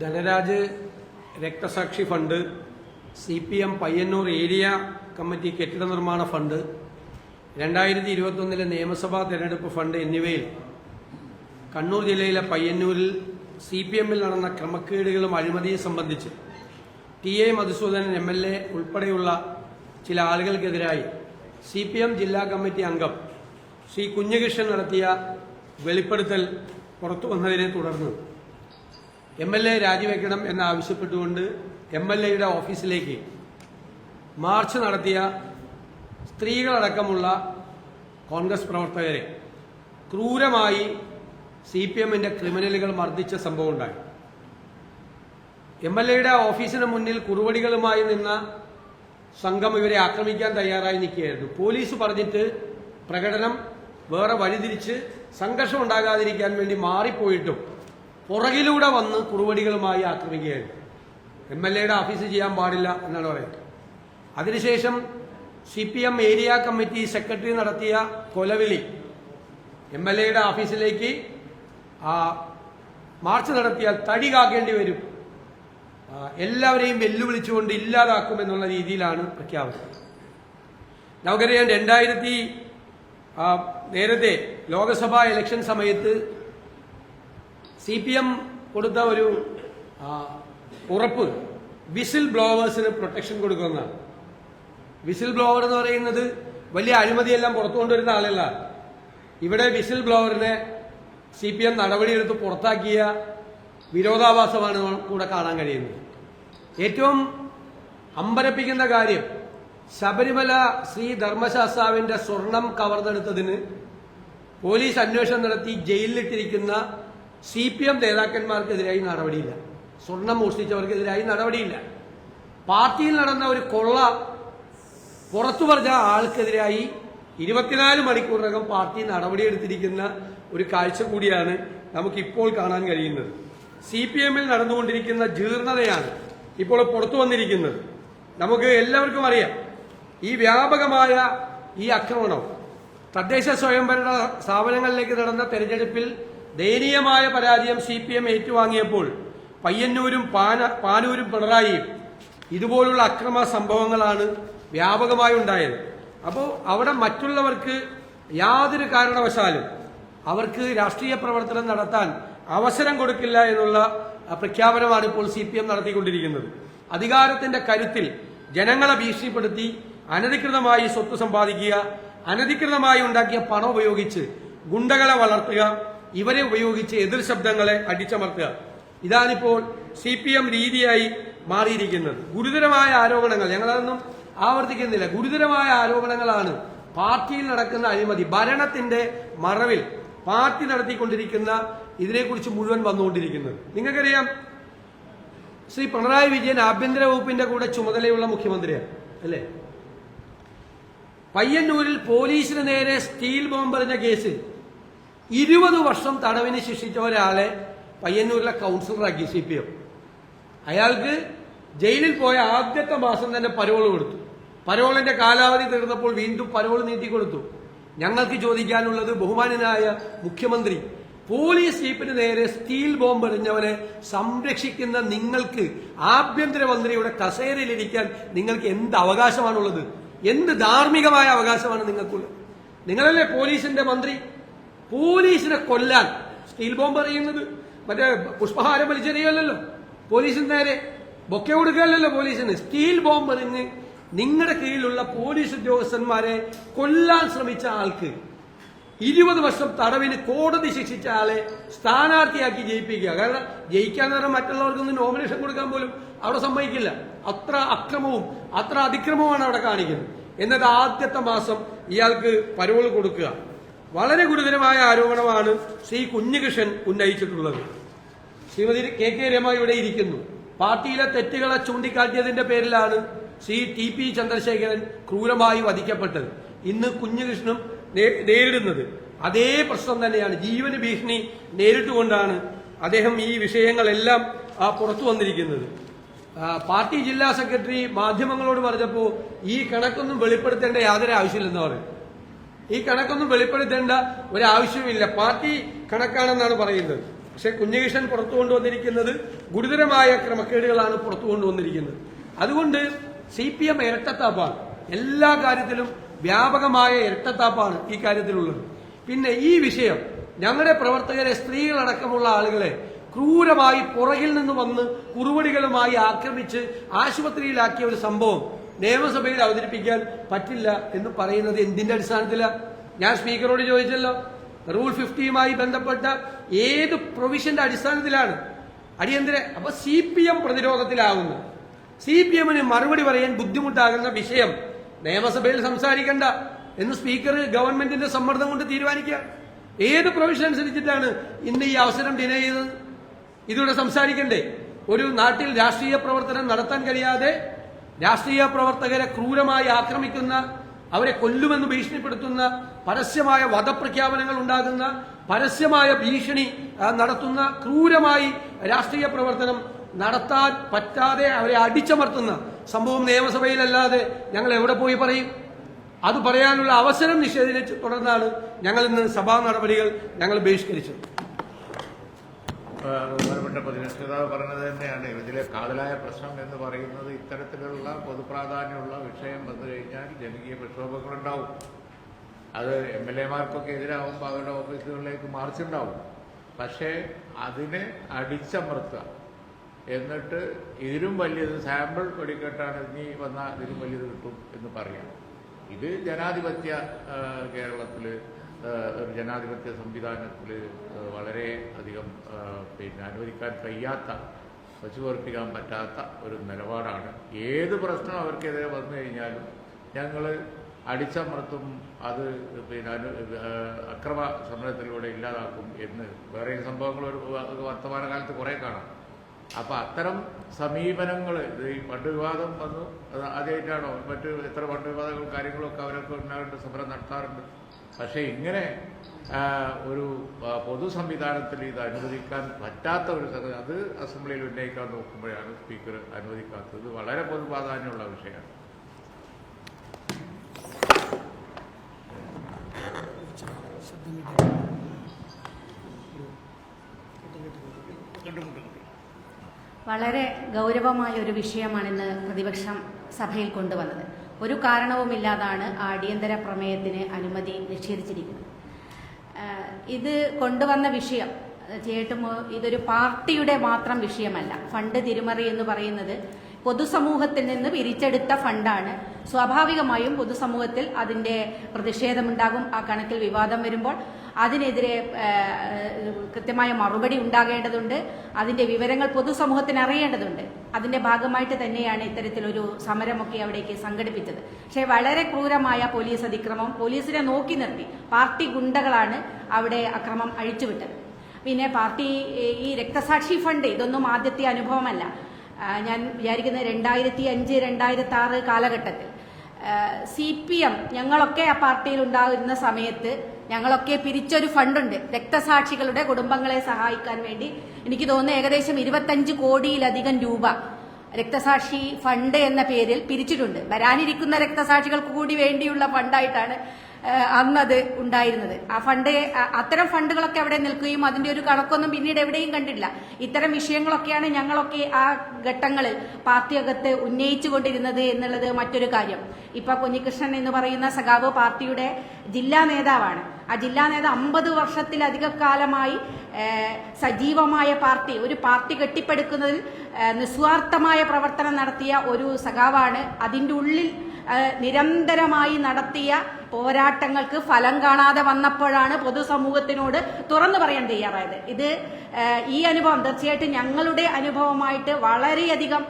ധനരാജ് രക്തസാക്ഷി fund C P M Payyanur area committee കെട്ടിട നിർമ്മാണ ഫണ്ട് രണ്ടായിരത്തി ഇരുപത്തൊന്നിലെ നിയമസഭാ തെരഞ്ഞെടുപ്പ് ഫണ്ട് എന്നിവയിൽ കണ്ണൂർ ജില്ലയിലെ പയ്യന്നൂരിൽ സി പി എമ്മിൽ നടന്ന ക്രമക്കേടുകളും അഴിമതിയും സംബന്ധിച്ച് T A Madhusoodanan M L A ഉൾപ്പെടെയുള്ള ചില ആളുകൾക്കെതിരായി സി പി എം ജില്ലാ കമ്മിറ്റി അംഗം ശ്രീ കുഞ്ഞുകൃഷ്ണൻ നടത്തിയ വെളിപ്പെടുത്തൽ പുറത്തു വന്നതിനെ തുടർന്ന് എം എൽ എ രാജിവെക്കണം എന്നാവശ്യപ്പെട്ടുകൊണ്ട് എം എൽ എയുടെ ഓഫീസിലേക്ക് മാർച്ച് നടത്തിയ സ്ത്രീകളടക്കമുള്ള കോൺഗ്രസ് പ്രവർത്തകരെ ക്രൂരമായി സി പി എമ്മിന്റെ ക്രിമിനലുകൾ മർദ്ദിച്ച സംഭവം ഉണ്ടായി എം എൽ എയുടെ ഓഫീസിന് മുന്നിൽ കുറുവടികളുമായി നിന്ന സംഘം ഇവരെ ആക്രമിക്കാൻ തയ്യാറായി നിൽക്കുകയായിരുന്നു. പോലീസ് പറഞ്ഞിട്ട് പ്രകടനം വേറെ വഴിതിരിച്ച് സംഘർഷം ഉണ്ടാകാതിരിക്കാൻ വേണ്ടി മാറിപ്പോയിട്ടും പുറകിലൂടെ വന്ന് കുറുവടികളുമായി ആക്രമിക്കുകയായിരുന്നു. എം എൽ എയുടെ ഓഫീസ് ചെയ്യാൻ പാടില്ല എന്നാണ് പറയുന്നത്. അതിനുശേഷം C P M area committee secretary നടത്തിയ കൊലവിളി എം എൽ എയുടെ ഓഫീസിലേക്ക് ആ മാർച്ച് നടത്തിയാൽ തടി കാക്കേണ്ടി വരും. എല്ലാവരെയും വെല്ലുവിളിച്ചുകൊണ്ട് ഇല്ലാതാക്കുമെന്നുള്ള രീതിയിലാണ് പ്രഖ്യാപനം. നമുക്കറിയാം രണ്ടായിരത്തി നേരത്തെ ലോക്സഭാ ഇലക്ഷൻ സമയത്ത് സി പി എം കൊടുത്ത ഒരു ഉറപ്പ്. വിസിൽ ബ്ലോവേഴ്സിന് പ്രൊട്ടക്ഷൻ കൊടുക്കുന്നതാണ് വിസിൽ ബ്ലോവർ എന്ന് പറയുന്നത് വലിയ അഴിമതിയെല്ലാം പുറത്തു കൊണ്ടുവരുന്ന ആളല്ല. ഇവിടെ വിസിൽ ബ്ലോവറിനെ സി പി എം നടപടിയെടുത്ത് പുറത്താക്കിയ വിരോധാഭാസമാണ് കൂടെ കാണാൻ കഴിയുന്നത്. ഏറ്റവും അമ്പരപ്പിക്കുന്ന കാര്യം ശബരിമല ശ്രീ ധർമ്മശാസ്താവിന്റെ സ്വർണം കവർന്നെടുത്തതിന് പോലീസ് അന്വേഷണം നടത്തി ജയിലിലിട്ടിരിക്കുന്ന സി പി എം നേതാക്കന്മാർക്കെതിരായി നടപടിയില്ല. സ്വർണം മോഷ്ടിച്ചവർക്കെതിരായി നടപടിയില്ല. പാർട്ടിയിൽ നടന്ന ഒരു കൊള്ള പുറത്തു പറഞ്ഞ ആൾക്കെതിരായി ഇരുപത്തിനാല് മണിക്കൂറിനകം പാർട്ടി നടപടിയെടുത്തിരിക്കുന്ന ഒരു കാഴ്ച കൂടിയാണ് നമുക്കിപ്പോൾ കാണാൻ കഴിയുന്നത്. സി പി എമ്മിൽ നടന്നുകൊണ്ടിരിക്കുന്ന ജീർണതയാണ് ഇപ്പോൾ പുറത്തു വന്നിരിക്കുന്നത്. നമുക്ക് എല്ലാവർക്കും അറിയാം ഈ വ്യാപകമായ ഈ ആക്രമണം തദ്ദേശ സ്വയംഭരണ സ്ഥാപനങ്ങളിലേക്ക് നടന്ന തെരഞ്ഞെടുപ്പിൽ ദയനീയമായ പരാജയം സി പി എം ഏറ്റുവാങ്ങിയപ്പോൾ പയ്യന്നൂരും പാന പാനൂരും പിണറായിയും ഇതുപോലുള്ള അക്രമ സംഭവങ്ങളാണ് വ്യാപകമായി ഉണ്ടായത്. അപ്പോൾ അവിടെ മറ്റുള്ളവർക്ക് യാതൊരു കാരണവശാലും അവർക്ക് രാഷ്ട്രീയ പ്രവർത്തനം നടത്താൻ അവസരം കൊടുക്കില്ല എന്നുള്ള പ്രഖ്യാപനമാണ് ഇപ്പോൾ സി പി എം നടത്തിക്കൊണ്ടിരിക്കുന്നത്. അധികാരത്തിന്റെ കരുത്തിൽ ജനങ്ങളെ ഭീഷണിപ്പെടുത്തി അനധികൃതമായി സ്വത്ത് സമ്പാദിക്കുക അനധികൃതമായി ഉണ്ടാക്കിയ പണം ഉപയോഗിച്ച് ഗുണ്ടകളെ വളർത്തുക ഇവരെ ഉപയോഗിച്ച് എതിർ ശബ്ദങ്ങളെ അടിച്ചമർത്തുക. ഇതാണിപ്പോൾ സി പി എം രീതിയായി മാറിയിരിക്കുന്നത്. ഗുരുതരമായ ആരോപണങ്ങൾ ഞങ്ങളതൊന്നും ആവർത്തിക്കുന്നില്ല. ഗുരുതരമായ ആരോപണങ്ങളാണ് പാർട്ടിയിൽ നടക്കുന്ന അഴിമതി ഭരണത്തിന്റെ മറവിൽ പാർട്ടി നടത്തിക്കൊണ്ടിരിക്കുന്ന ഇതിനെക്കുറിച്ച് മുഴുവൻ വന്നുകൊണ്ടിരിക്കുന്നത്. നിങ്ങൾക്കറിയാം ശ്രീ പിണറായി വിജയൻ ആഭ്യന്തര വകുപ്പിന്റെ കൂടെ ചുമതലയുള്ള മുഖ്യമന്ത്രിയാണ് അല്ലേ? പയ്യന്നൂരിൽ പോലീസിന് നേരെ സ്റ്റീൽ ബോംബെറിഞ്ഞ കേസിൽ ഇരുപത് വർഷം തടവിന് ശിക്ഷിച്ച ഒരാളെ പയ്യന്നൂരിലെ കൗൺസിലറാക്കി സി പി എം അയാൾക്ക് ജയിലിൽ പോയ ആദ്യത്തെ മാസം തന്നെ പരോൾ കൊടുത്തു. പരോളിന്റെ കാലാവധി തീർന്നപ്പോൾ വീണ്ടും പരോൾ നീട്ടി കൊടുത്തു. ഞങ്ങൾക്ക് ചോദിക്കാനുള്ളത് ബഹുമാനനായ മുഖ്യമന്ത്രി പോലീസ് ജീപ്പിന് നേരെ സ്റ്റീൽ ബോംബ് എറിഞ്ഞവനെ സംരക്ഷിക്കുന്ന നിങ്ങൾക്ക് ആഭ്യന്തരമന്ത്രിയുടെ കസേരയിലിരിക്കാൻ നിങ്ങൾക്ക് എന്ത് അവകാശമാണുള്ളത്? എന്ത് ധാർമ്മികമായ അവകാശമാണ് നിങ്ങൾക്കുള്ളത്? നിങ്ങളല്ലേ പോലീസിന്റെ മന്ത്രി? പോലീസിനെ കൊല്ലാൻ. സ്റ്റീൽ ബോംബ് എറിയുന്നത്. മറ്റേ പുഷ്പഹാരം വലിച്ചെറിയല്ലോ പോലീസിന് നേരെ ബൊക്കെ കൊടുക്കുകയല്ലല്ലോ പോലീസിന്. സ്റ്റീൽ ബോംബ് എറിഞ്ഞ് നിങ്ങളുടെ കീഴിലുള്ള പോലീസ് ഉദ്യോഗസ്ഥന്മാരെ കൊല്ലാൻ ശ്രമിച്ച ആൾക്ക് ഇരുപത് വർഷം തടവിന് കോടതി ശിക്ഷിച്ച ആളെ സ്ഥാനാർത്ഥിയാക്കി ജയിപ്പിക്കുക. കാരണം ജയിക്കാൻ നേരം മറ്റുള്ളവർക്കൊന്നും നോമിനേഷൻ കൊടുക്കാൻ പോലും അവിടെ സമ്മതിക്കില്ല. അത്ര അക്രമവും അത്ര അതിക്രമവുമാണ് അവിടെ കാണിക്കുന്നത്. എന്നിട്ട് ആദ്യത്തെ മാസം ഇയാൾക്ക് പരോൾ കൊടുക്കുക. വളരെ ഗുരുതരമായ ആരോപണമാണ് ശ്രീ കുഞ്ഞുകൃഷ്ണൻ ഉന്നയിച്ചിട്ടുള്ളത്. ശ്രീമതി കെ കെ രമ ഇവിടെ ഇരിക്കുന്നു. പാർട്ടിയിലെ തെറ്റുകളെ ചൂണ്ടിക്കാട്ടിയതിന്റെ പേരിലാണ് ശ്രീ ടി പി ചന്ദ്രശേഖരൻ ക്രൂരമായി വധിക്കപ്പെട്ടത്. ഇന്ന് കുഞ്ഞുകൃഷ്ണനും നേരിടുന്നത് അതേ പ്രശ്നം തന്നെയാണ്. ജീവന് ഭീഷണി നേരിട്ടുകൊണ്ടാണ് അദ്ദേഹം ഈ വിഷയങ്ങളെല്ലാം പുറത്തു വന്നിരിക്കുന്നത്. പാർട്ടി ജില്ലാ സെക്രട്ടറി മാധ്യമങ്ങളോട് പറഞ്ഞപ്പോൾ ഈ കണക്കൊന്നും വെളിപ്പെടുത്തേണ്ട യാതൊരു ആവശ്യമില്ലെന്ന് പറയും ഈ കണക്കൊന്നും വെളിപ്പെടുത്തേണ്ട ഒരാവശ്യമില്ല. പാർട്ടി കണക്കാണെന്നാണ് പറയുന്നത്. പക്ഷെ കുഞ്ഞകൃഷ്ണൻ പുറത്തു കൊണ്ടുവന്നിരിക്കുന്നത് ഗുരുതരമായ ക്രമക്കേടുകളാണ് പുറത്തു കൊണ്ടുവന്നിരിക്കുന്നത്. അതുകൊണ്ട് സി പി എം ഇരട്ടത്താപ്പാണ്. എല്ലാ കാര്യത്തിലും വ്യാപകമായ ഇരട്ടത്താപ്പാണ് ഈ കാര്യത്തിലുള്ളത്. പിന്നെ ഈ വിഷയം ഞങ്ങളുടെ പ്രവർത്തകരെ സ്ത്രീകളടക്കമുള്ള ആളുകളെ ക്രൂരമായി പുറകിൽ നിന്ന് വന്ന് കുറുവടികളുമായി ആക്രമിച്ച് ആശുപത്രിയിലാക്കിയ ഒരു സംഭവം നിയമസഭയിൽ അവതരിപ്പിക്കാൻ പറ്റില്ല എന്ന് പറയുന്നത് എന്തിന്റെ അടിസ്ഥാനത്തിലാണ് ഞാൻ സ്പീക്കറോട് ചോദിച്ചല്ലോ. റൂൾ ഫിഫ്റ്റിയുമായി ബന്ധപ്പെട്ട ഏത് പ്രൊവിഷന്റെ അടിസ്ഥാനത്തിലാണ്? അടിയന്തര അപ്പൊ സി പി എം പ്രതിരോധത്തിലാവുന്നു. സി പി എമ്മിന് മറുപടി പറയാൻ ബുദ്ധിമുട്ടാകുന്ന വിഷയം നിയമസഭയിൽ സംസാരിക്കണ്ട എന്ന് സ്പീക്കർ ഗവൺമെന്റിന്റെ സമ്മർദ്ദം കൊണ്ട് തീരുമാനിക്കുക. ഏത് പ്രൊവിഷൻ അനുസരിച്ചിട്ടാണ് ഇന്ന് ഈ അവസരം ഡിനൈ ചെയ്തത്? ഇതിലൂടെ സംസാരിക്കണ്ടേ. ഒരു നാട്ടിൽ രാഷ്ട്രീയ പ്രവർത്തനം നടത്താൻ കഴിയാതെ രാഷ്ട്രീയ പ്രവർത്തകരെ ക്രൂരമായി ആക്രമിക്കുന്ന അവരെ കൊല്ലുമെന്ന് ഭീഷണിപ്പെടുത്തുന്ന പരസ്യമായ വധപ്രഖ്യാപനങ്ങൾ ഉണ്ടാകുന്ന പരസ്യമായ ഭീഷണി നടത്തുന്ന ക്രൂരമായി രാഷ്ട്രീയ പ്രവർത്തനം നടത്താൻ പറ്റാതെ അവരെ അടിച്ചമർത്തുന്ന സംഭവം നിയമസഭയിലല്ലാതെ ഞങ്ങൾ എവിടെ പോയി പറയും? അത് പറയാനുള്ള അവസരം നിഷേധിച്ച് തുടർന്നാണ് ഞങ്ങൾ ഇന്ന് സഭാ നടപടികൾ ഞങ്ങൾ ബഹിഷ്കരിച്ചത്. ബഹുമാനപ്പെട്ട പ്രതിപക്ഷ പറഞ്ഞത് തന്നെയാണ്. ഇതിലെ കാതലായ പ്രശ്നം എന്ന് പറയുന്നത് ഇത്തരത്തിലുള്ള പൊതുപ്രാധാന്യമുള്ള വിഷയം വന്നു കഴിഞ്ഞാൽ ജനകീയ പ്രക്ഷോഭങ്ങളുണ്ടാവും. അത് എം എൽ എമാർക്കൊക്കെ എതിരാകുമ്പോൾ അവരുടെ ഓഫീസുകളിലേക്ക് മാർച്ചുണ്ടാവും. പക്ഷേ അതിനെ അടിച്ചമർത്തുക. എന്നിട്ട് ഇതിലും വലിയത് സാമ്പിൾ വെടിക്കെട്ടാണ്. ഇനി വന്നാൽ ഇതിലും വലിയത് കിട്ടും എന്ന് പറയാം. ഇത് ജനാധിപത്യ കേരളത്തിൽ ഒരു ജനാധിപത്യ സംവിധാനത്തിൽ വളരെ അധികം പിന്നെ അനുവദിക്കാൻ കഴിയാത്ത വശുവർപ്പിക്കാൻ പറ്റാത്ത ഒരു നിലപാടാണ്. ഏത് പ്രശ്നം അവർക്കെതിരെ വന്നു കഴിഞ്ഞാലും ഞങ്ങൾ അടിച്ചമർത്തും അത് പിന്നെ അനു അക്രമ സമരത്തിലൂടെ ഇല്ലാതാക്കും എന്ന് വേറെ സംഭവങ്ങൾ ഒരു വർത്തമാനകാലത്ത് കുറേ കാണാം. അപ്പോൾ അത്തരം സമീപനങ്ങൾ ഈ ഫണ്ട് വിവാദം വന്നു അത് ആദ്യമായിട്ടാണോ മറ്റ് എത്ര ഫണ്ട് വിവാദങ്ങളും കാര്യങ്ങളും ഒക്കെ അവരൊക്കെ ഉണ്ടാകേണ്ട സമരം നടത്താറുണ്ട്. പക്ഷേ ഇങ്ങനെ ഒരു പൊതു സംവിധാനത്തിൽ ഇത് അനുവദിക്കാൻ പറ്റാത്ത ഒരു അത് അസംബ്ലിയിൽ ഉന്നയിക്കാൻ നോക്കുമ്പോഴാണ് സ്പീക്കർ അനുവദിക്കാത്തത്. വളരെ പൊതുപ്രാധാന്യമുള്ള വിഷയമാണ്. വളരെ ഗൗരവമായ ഒരു വിഷയമാണ് ഇന്ന് പ്രതിപക്ഷം സഭയിൽ കൊണ്ടുവന്നത്. ഒരു കാരണവുമില്ലാതാണ് ആടിയന്തര പ്രമേയത്തിന് അനുമതി നിഷേധിച്ചിരിക്കുന്നത്. ഇത് കൊണ്ടുവന്ന വിഷയം ചേട്ടും ഇതൊരു പാർട്ടിയുടെ മാത്രം വിഷയമല്ല. ഫണ്ട് തിരിമറി എന്ന് പറയുന്നത് പൊതുസമൂഹത്തിൽ നിന്ന് പിരിച്ചെടുത്ത ഫണ്ടാണ്. സ്വാഭാവികമായും പൊതുസമൂഹത്തിൽ അതിന്റെ പ്രതിഷേധമുണ്ടാകും. ആ കണക്കിൽ വിവാദം വരുമ്പോൾ അതിനെതിരെ കൃത്യമായ മറുപടി ഉണ്ടാകേണ്ടതുണ്ട്. അതിന്റെ വിവരങ്ങൾ പൊതുസമൂഹത്തിന് അറിയേണ്ടതുണ്ട്. അതിന്റെ ഭാഗമായിട്ട് തന്നെയാണ് ഇത്തരത്തിലൊരു സമരമൊക്കെ അവിടേക്ക് സംഘടിപ്പിച്ചത്. പക്ഷേ വളരെ ക്രൂരമായ പോലീസ് അതിക്രമം പോലീസിനെ നോക്കി നിർത്തി. പാർട്ടി ഗുണ്ടകളാണ് അവിടെ അക്രമം അഴിച്ചുവിട്ടത്. പിന്നെ പാർട്ടി ഈ രക്തസാക്ഷി ഫണ്ട് ഇതൊന്നും ആദ്യത്തെ അനുഭവമല്ല. ഞാൻ വിചാരിക്കുന്നത് രണ്ടായിരത്തി അഞ്ച് രണ്ടായിരത്തി ആറ് കാലഘട്ടത്തിൽ. സി പി എം ഞങ്ങളൊക്കെ ആ പാർട്ടിയിൽ ഉണ്ടാകുന്ന സമയത്ത് ഞങ്ങളൊക്കെ പിരിച്ചൊരു ഫണ്ടുണ്ട്. രക്തസാക്ഷികളുടെ കുടുംബങ്ങളെ സഹായിക്കാൻ വേണ്ടി. എനിക്ക് തോന്നുന്നു ഏകദേശം ഇരുപത്തഞ്ച് കോടിയിലധികം രൂപ രക്തസാക്ഷി ഫണ്ട് എന്ന പേരിൽ പിരിച്ചിട്ടുണ്ട്. വരാനിരിക്കുന്ന രക്തസാക്ഷികൾക്ക് കൂടി വേണ്ടിയുള്ള ഫണ്ടായിട്ടാണ് അന്നത് ഉണ്ടായിരുന്നത്. ആ ഫണ്ട് അത്തരം ഫണ്ടുകളൊക്കെ അവിടെ നിൽക്കുകയും അതിന്റെ ഒരു കണക്കൊന്നും പിന്നീട് എവിടെയും കണ്ടില്ല ഇത്തരം വിഷയങ്ങളൊക്കെയാണ് ഞങ്ങളൊക്കെ ആ ഘട്ടങ്ങളിൽ പാർട്ടിയകത്ത് ഉന്നയിച്ചു കൊണ്ടിരുന്നത് എന്നുള്ളത് മറ്റൊരു കാര്യം. ഇപ്പൊ കുഞ്ഞികൃഷ്ണൻ എന്ന് പറയുന്ന സഖാവ് പാർട്ടിയുടെ ജില്ലാ നേതാവാണ്. ആ ജില്ലാ നേതാവ് അമ്പത് വർഷത്തിലധിക കാലമായി സജീവമായ പാർട്ടി ഒരു പാർട്ടി കെട്ടിപ്പടുക്കുന്നതിൽ നിസ്വാർത്ഥമായ പ്രവർത്തനം നടത്തിയ ഒരു സഖാവാണ്. അതിന്റെ ഉള്ളിൽ നിരന്തരമായി നടത്തിയ പോരാട്ടങ്ങൾക്ക് ഫലം കാണാതെ വന്നപ്പോഴാണ് പൊതുസമൂഹത്തിനോട് തുറന്നു പറയാൻ തയ്യാറായത്. ഇത് ഈ അനുഭവം തീർച്ചയായിട്ടും ഞങ്ങളുടെ അനുഭവമായിട്ട് വളരെയധികം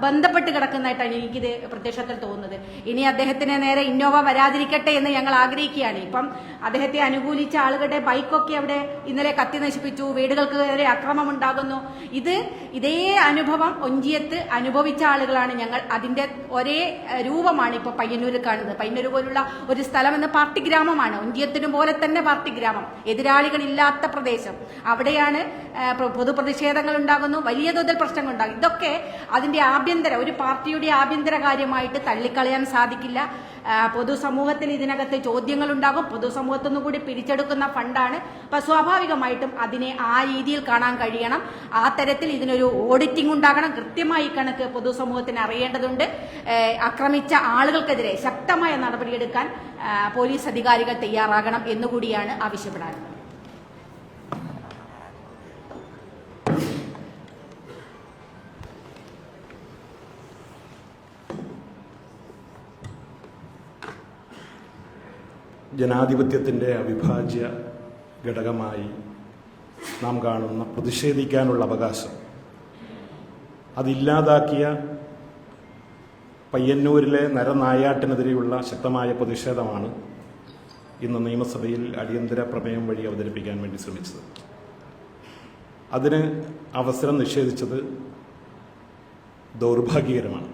ബന്ധപ്പെട്ട് കിടക്കുന്നതായിട്ടാണ് എനിക്കിത് പ്രത്യക്ഷത്തിൽ തോന്നുന്നത്. ഇനി അദ്ദേഹത്തിന് നേരെ ഇന്നോവ വരാതിരിക്കട്ടെ എന്ന് ഞങ്ങൾ ആഗ്രഹിക്കുകയാണ്. ഇപ്പം അദ്ദേഹത്തെ അനുകൂലിച്ച ആളുകളുടെ ബൈക്കൊക്കെ അവിടെ ഇന്നലെ കത്തി നശിപ്പിച്ചു വീടുകൾക്ക് നേരെ അക്രമം ഉണ്ടാകുന്നു. ഇത് ഇതേ അനുഭവം ഒഞ്ചിയത്ത് അനുഭവിച്ച ആളുകളാണ് ഞങ്ങൾ. അതിന്റെ ഒരേ രൂപമാണ് ഇപ്പോൾ പയ്യന്നൂരിൽ കാണുന്നത്. പയ്യന്നൂർ പോലുള്ള ഒരു സ്ഥലം എന്ന പാർട്ടി ഗ്രാമമാണ്. ഒഞ്ചിയത്തിനും പോലെ തന്നെ പാർട്ടി ഗ്രാമം. എതിരാളികളില്ലാത്ത പ്രദേശം. അവിടെയാണ് പൊതുപ്രതിഷേധങ്ങൾ ഉണ്ടാകുന്നു. വലിയ തോതിൽ പ്രശ്നങ്ങൾ ഉണ്ടാകും. ഇതൊക്കെ അതിന്റെ ആഭ്യന്തര ഒരു പാർട്ടിയുടെ ആഭ്യന്തര കാര്യമായിട്ട് തള്ളിക്കളയാൻ സാധിക്കില്ല. പൊതുസമൂഹത്തിൽ ഇതിനകത്ത് ചോദ്യങ്ങൾ ഉണ്ടാകും പൊതുസമൂഹത്തിൽ നിന്നും കൂടി പിരിച്ചെടുക്കുന്ന ഫണ്ടാണ്. അപ്പൊ സ്വാഭാവികമായിട്ടും അതിനെ ആ രീതിയിൽ കാണാൻ കഴിയണം. ആ തരത്തിൽ ഇതിനൊരു ഓഡിറ്റിംഗ് ഉണ്ടാകണം. കൃത്യമായി കണക്ക് പൊതുസമൂഹത്തിന് അറിയേണ്ടതുണ്ട്. ആക്രമിച്ച ആളുകൾക്കെതിരെ ശക്തമായ നടപടിയെടുക്കാൻ പോലീസ് അധികാരികൾ തയ്യാറാകണം എന്നുകൂടിയാണ് ആവശ്യപ്പെടാറുള്ളത് ജനാധിപത്യത്തിന്റെ അവിഭാജ്യ ഘടകമായി നാം കാണുന്ന പ്രതിഷേധിക്കാനുള്ള അവകാശം. അതില്ലാതാക്കിയ പയ്യന്നൂരിലെ നരനായാട്ടിനെതിരെയുള്ള ശക്തമായ പ്രതിഷേധമാണ് ഇന്ന് നിയമസഭയിൽ അടിയന്തര പ്രമേയം വഴി അവതരിപ്പിക്കാൻ വേണ്ടി ശ്രമിച്ചത്. അതിന് അവസരം നിഷേധിച്ചത് ദൗർഭാഗ്യകരമാണ്.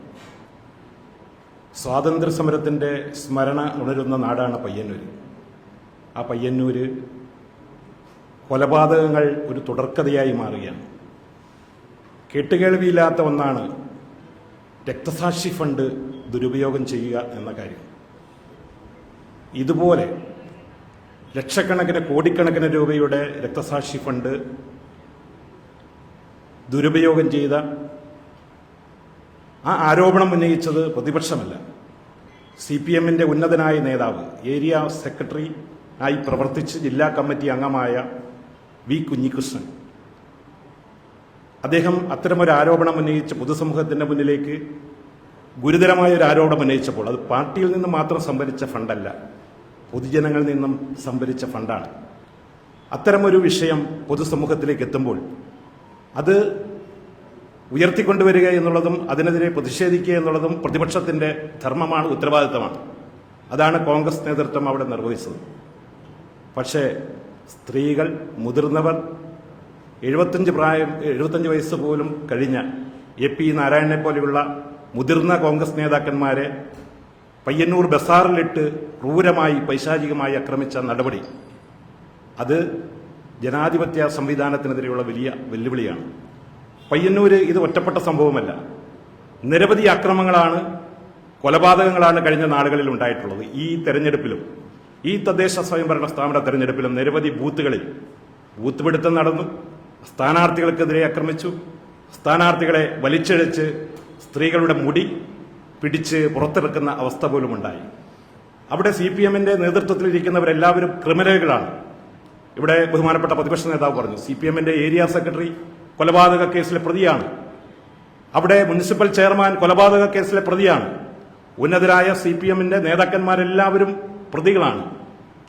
സ്വാതന്ത്ര്യ സമരത്തിന്റെ സ്മരണ ഉണരുന്ന നാടാണ് പയ്യന്നൂർ ആ പയ്യന്നൂര് കൊലപാതകങ്ങൾ ഒരു തുടർക്കഥയായി മാറുകയാണ്. കേട്ടുകേൾവിയില്ലാത്ത ഒന്നാണ് രക്തസാക്ഷി ഫണ്ട് ദുരുപയോഗം ചെയ്യുക എന്ന കാര്യം. ഇതുപോലെ ലക്ഷക്കണക്കിന് കോടിക്കണക്കിന് രൂപയുടെ രക്തസാക്ഷി ഫണ്ട് ദുരുപയോഗം ചെയ്ത ആ ആരോപണം ഉന്നയിച്ചത് പ്രതിപക്ഷമല്ല. സി പി എമ്മിന്റെ ഉന്നതനായ നേതാവ് ഏരിയ സെക്രട്ടറി ആയി പ്രവർത്തിച്ച് ജില്ലാ കമ്മിറ്റി അംഗമായ വി കുഞ്ഞികൃഷ്ണൻ. അദ്ദേഹം അത്തരമൊരു ആരോപണം ഉന്നയിച്ച് പൊതുസമൂഹത്തിന്റെ മുന്നിലേക്ക് ഗുരുതരമായ ഒരു ആരോപണം ഉന്നയിച്ചപ്പോൾ അത് പാർട്ടിയിൽ നിന്ന് മാത്രം സംഭരിച്ച ഫണ്ടല്ല പൊതുജനങ്ങളിൽ നിന്നും സംഭരിച്ച ഫണ്ടാണ്. അത്തരമൊരു വിഷയം പൊതുസമൂഹത്തിലേക്ക് എത്തുമ്പോൾ അത് ഉയർത്തിക്കൊണ്ടുവരിക എന്നുള്ളതും അതിനെതിരെ പ്രതിഷേധിക്കുക എന്നുള്ളതും പ്രതിപക്ഷത്തിന്റെ ധർമ്മമാണ് ഉത്തരവാദിത്തമാണ്. അതാണ് കോൺഗ്രസ് നേതൃത്വം അവിടെ നിർവഹിച്ചത്. പക്ഷേ സ്ത്രീകൾ മുതിർന്നവർ എഴുപത്തഞ്ച് പ്രായം എഴുപത്തഞ്ച് വയസ്സ് പോലും കഴിഞ്ഞ എ പി നാരായണനെ പോലെയുള്ള മുതിർന്ന കോൺഗ്രസ് നേതാക്കന്മാരെ പയ്യന്നൂർ ബസാറിലിട്ട് ക്രൂരമായി പൈശാചികമായി ആക്രമിച്ച നടപടി അത് ജനാധിപത്യ സംവിധാനത്തിനെതിരെയുള്ള വലിയ വെല്ലുവിളിയാണ്. പയ്യന്നൂര് ഇത് ഒറ്റപ്പെട്ട സംഭവമല്ല. നിരവധി അക്രമങ്ങളാണ് കൊലപാതകങ്ങളാണ് കഴിഞ്ഞ നാളുകളിൽ ഉണ്ടായിട്ടുള്ളത്. ഈ തെരഞ്ഞെടുപ്പിലും ഈ തദ്ദേശ സ്വയംഭരണ സ്ഥാപന തെരഞ്ഞെടുപ്പിലും നിരവധി ബൂത്തുകളിൽ ബൂത്ത് പിടുത്തം നടന്നു. സ്ഥാനാർത്ഥികൾക്കെതിരെ ആക്രമിച്ചു. സ്ഥാനാർത്ഥികളെ വലിച്ചിഴച്ച് സ്ത്രീകളുടെ മുടി പിടിച്ച് പുറത്തിറക്കുന്ന അവസ്ഥ പോലും ഉണ്ടായി. അവിടെ സി പി എമ്മിന്റെ നേതൃത്വത്തിലിരിക്കുന്നവരെല്ലാവരും ക്രിമിനലുകളാണ്. ഇവിടെ ബഹുമാനപ്പെട്ട പ്രതിപക്ഷ നേതാവ് പറഞ്ഞു സി പി ഏരിയ സെക്രട്ടറി കൊലപാതക കേസിലെ പ്രതിയാണ്. അവിടെ മുനിസിപ്പൽ ചെയർമാൻ കൊലപാതക കേസിലെ പ്രതിയാണ്. ഉന്നതരായ സി പി എമ്മിന്റെ നേതാക്കന്മാരെല്ലാവരും പ്രതികളാണ്.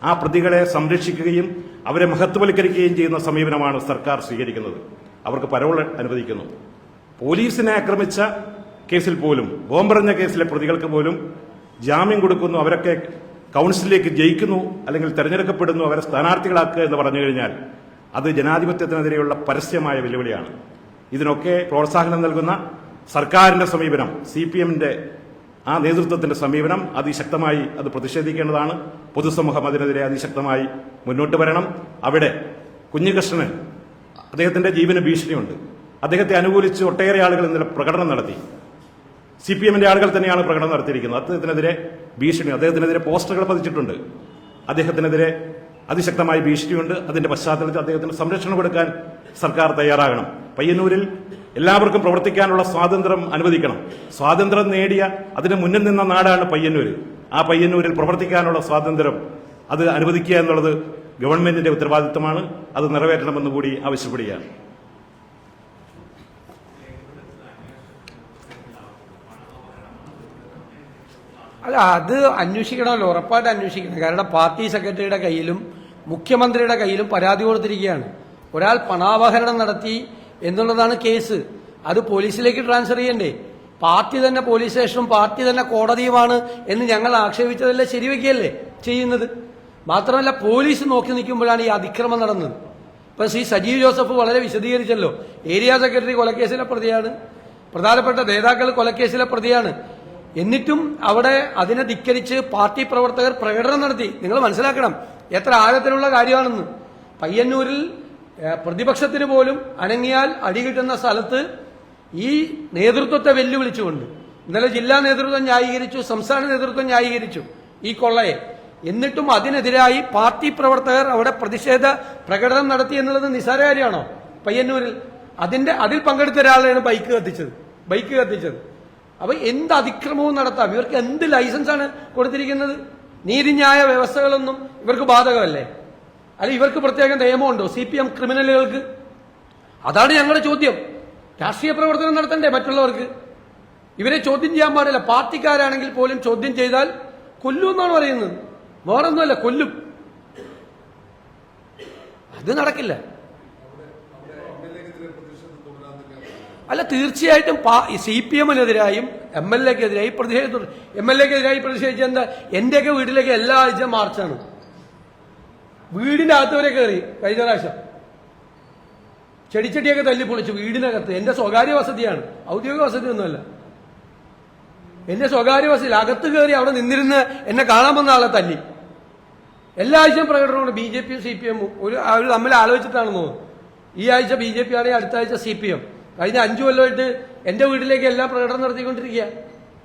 ആ പ്രതികളെ സംരക്ഷിക്കുകയും അവരെ മഹത്വവൽക്കരിക്കുകയും ചെയ്യുന്ന സമീപനമാണ് സർക്കാർ സ്വീകരിക്കുന്നത്. അവർക്ക് പരോൾ അനുവദിക്കുന്നു. പോലീസിനെ ആക്രമിച്ച കേസിൽ പോലും ബോംബെറിഞ്ഞ കേസിലെ പ്രതികൾക്ക് പോലും ജാമ്യം കൊടുക്കുന്നു അവരൊക്കെ കൗൺസിലിലേക്ക് ജയിക്കുന്നു അല്ലെങ്കിൽ തെരഞ്ഞെടുക്കപ്പെടുന്നു അവരെ സ്ഥാനാർത്ഥികളാക്കുക എന്ന് പറഞ്ഞു കഴിഞ്ഞാൽ അത് ജനാധിപത്യത്തിനെതിരെയുള്ള പരസ്യമായ വെല്ലുവിളിയാണ്. ഇതിനൊക്കെ പ്രോത്സാഹനം നൽകുന്ന സർക്കാരിന്റെ സമീപനം സി പി എമ്മിന്റെ ആ നേതൃത്വത്തിന്റെ സമീപനം അതിശക്തമായി അത് പ്രതിഷേധിക്കേണ്ടതാണ്. പൊതുസമൂഹം അതിനെതിരെ അതിശക്തമായി മുന്നോട്ട് വരണം. അവിടെ കുഞ്ഞികൃഷ്ണന് അദ്ദേഹത്തിന്റെ ജീവന ഭീഷണിയുണ്ട്. അദ്ദേഹത്തെ അനുകൂലിച്ച് ഒട്ടേറെ ആളുകൾ ഇന്നലെ പ്രകടനം നടത്തി. സി പി എമ്മിന്റെ ആളുകൾ തന്നെയാണ് പ്രകടനം നടത്തിയിരിക്കുന്നത്. അദ്ദേഹത്തിനെതിരെ ഭീഷണി അദ്ദേഹത്തിനെതിരെ പോസ്റ്ററുകൾ പതിച്ചിട്ടുണ്ട്. അദ്ദേഹത്തിനെതിരെ അതിശക്തമായ ഭീഷണിയുണ്ട്. അതിന്റെ പശ്ചാത്തലത്തിൽ അദ്ദേഹത്തിന് സംരക്ഷണം കൊടുക്കാൻ സർക്കാർ തയ്യാറാകണം. പയ്യന്നൂരിൽ എല്ലാവർക്കും പ്രവർത്തിക്കാനുള്ള സ്വാതന്ത്ര്യം അനുവദിക്കണം. സ്വാതന്ത്ര്യം നേടിയ അതിന് മുന്നിൽ നിന്ന നാടാണ് പയ്യന്നൂര്. ആ പയ്യന്നൂരിൽ പ്രവർത്തിക്കാനുള്ള സ്വാതന്ത്ര്യം അത് അനുവദിക്കുക എന്നുള്ളത് ഗവൺമെന്റിന്റെ ഉത്തരവാദിത്തമാണ് അത് നിറവേറ്റണമെന്ന് കൂടി ആവശ്യപ്പെടുകയാണ്. അല്ല അത് അന്വേഷിക്കണമല്ലോ ഉറപ്പായിട്ട് അന്വേഷിക്കണം. കാരണം പാർട്ടി സെക്രട്ടറിയുടെ കയ്യിലും മുഖ്യമന്ത്രിയുടെ കയ്യിലും പരാതി കൊടുത്തിരിക്കുകയാണ്. ഒരാൾ പണാപഹരണം നടത്തി എന്നുള്ളതാണ് കേസ്. അത് പോലീസിലേക്ക് ട്രാൻസ്ഫർ ചെയ്യണ്ടേ? പാർട്ടി തന്നെ പോലീസ് സ്റ്റേഷനും പാർട്ടി തന്നെ കോടതിയുമാണ് എന്ന് ഞങ്ങൾ ആക്ഷേപിച്ചതല്ലേ ശരിവെക്കുകയല്ലേ ചെയ്യുന്നത്? മാത്രമല്ല പോലീസ് നോക്കി നിൽക്കുമ്പോഴാണ് ഈ അതിക്രമം നടന്നത്. ഇപ്പൊ ശ്രീ സജീവ് ജോസഫ് വളരെ വിശദീകരിച്ചല്ലോ ഏരിയ സെക്രട്ടറി കൊലക്കേസിലെ പ്രതിയാണ്. പ്രധാനപ്പെട്ട നേതാക്കൾ കൊലക്കേസിലെ പ്രതിയാണ്. എന്നിട്ടും അവിടെ അതിനെ ധിക്കരിച്ച് പാർട്ടി പ്രവർത്തകർ പ്രകടനം നടത്തി. നിങ്ങൾ മനസ്സിലാക്കണം എത്ര ആഴത്തിലുള്ള കാര്യമാണെന്ന്. പയ്യന്നൂരിൽ പ്രതിപക്ഷത്തിന് പോലും അനങ്ങിയാൽ അടി കിട്ടുന്ന സ്ഥലത്ത് ഈ നേതൃത്വത്തെ വെല്ലുവിളിച്ചുകൊണ്ട് ഇന്നലെ ജില്ലാ നേതൃത്വം ന്യായീകരിച്ചു സംസ്ഥാന നേതൃത്വം ന്യായീകരിച്ചു ഈ കൊള്ളയെ. എന്നിട്ടും അതിനെതിരായി പാർട്ടി പ്രവർത്തകർ അവിടെ പ്രതിഷേധ പ്രകടനം നടത്തി എന്നുള്ളത് നിസ്സാര കാര്യമാണോ പയ്യന്നൂരിൽ. അതിന്റെ അതിൽ പങ്കെടുത്ത ഒരാളെയാണ് ബൈക്ക് കത്തിച്ചത്. ബൈക്ക് കത്തിച്ചത്. അപ്പൊ എന്ത് അതിക്രമവും നടത്താം? ഇവർക്ക് എന്ത് ലൈസൻസാണ് കൊടുത്തിരിക്കുന്നത്? നീതിന്യായ വ്യവസ്ഥകളൊന്നും ഇവർക്ക് ബാധകമല്ലേ? അല്ല ഇവർക്ക് പ്രത്യേക നിയമമുണ്ടോ? സി പി എം ക്രിമിനലുകൾക്ക്? അതാണ് ഞങ്ങളുടെ ചോദ്യം. രാഷ്ട്രീയ പ്രവർത്തനം നടത്തണ്ടേ മറ്റുള്ളവർക്ക്? ഇവരെ ചോദ്യം ചെയ്യാൻ പാടില്ല. പാർട്ടിക്കാരാണെങ്കിൽ പോലും ചോദ്യം ചെയ്താൽ കൊല്ലും എന്നാണ് പറയുന്നത്. വേറൊന്നുമല്ല കൊല്ലും. അത് നടക്കില്ല. അല്ല തീർച്ചയായിട്ടും സി പി എമ്മിനെതിരായും എം എൽ എക്കെതിരായി പ്രതിഷേധം എം എൽ എക്കെതിരായി പ്രതിഷേധിച്ച എന്താ എന്റെയൊക്കെ വീട്ടിലേക്ക് എല്ലാ ആഴ്ച മാർച്ചാണ്. വീടിന്റെ അകത്ത് വരെ കയറി കഴിഞ്ഞ പ്രാവശ്യം. ചെടിച്ചെടിയൊക്കെ തല്ലി പൊളിച്ചു വീടിനകത്ത്. എന്റെ സ്വകാര്യ വസതിയാണ്. ഔദ്യോഗിക വസതി ഒന്നുമല്ല എന്റെ സ്വകാര്യ വസതി അകത്ത് കയറി അവിടെ നിന്നിരുന്ന് എന്നെ കാണാൻ വന്ന ആളെ തല്ലി. എല്ലാ ആഴ്ചയും പ്രകടനമാണ് ബി ജെ പിയും സി പി എമ്മും. ഒരു അവർ തമ്മിൽ ആലോചിച്ചിട്ടാണെന്ന് തോന്നുന്നു. ഈ ആഴ്ച ബി ജെ പി ആണെങ്കിൽ അടുത്ത ആഴ്ച സി പി എം. കഴിഞ്ഞ അഞ്ചു കൊല്ലമായിട്ട് എന്റെ വീട്ടിലേക്ക് എല്ലാം പ്രകടനം നടത്തിക്കൊണ്ടിരിക്കുക.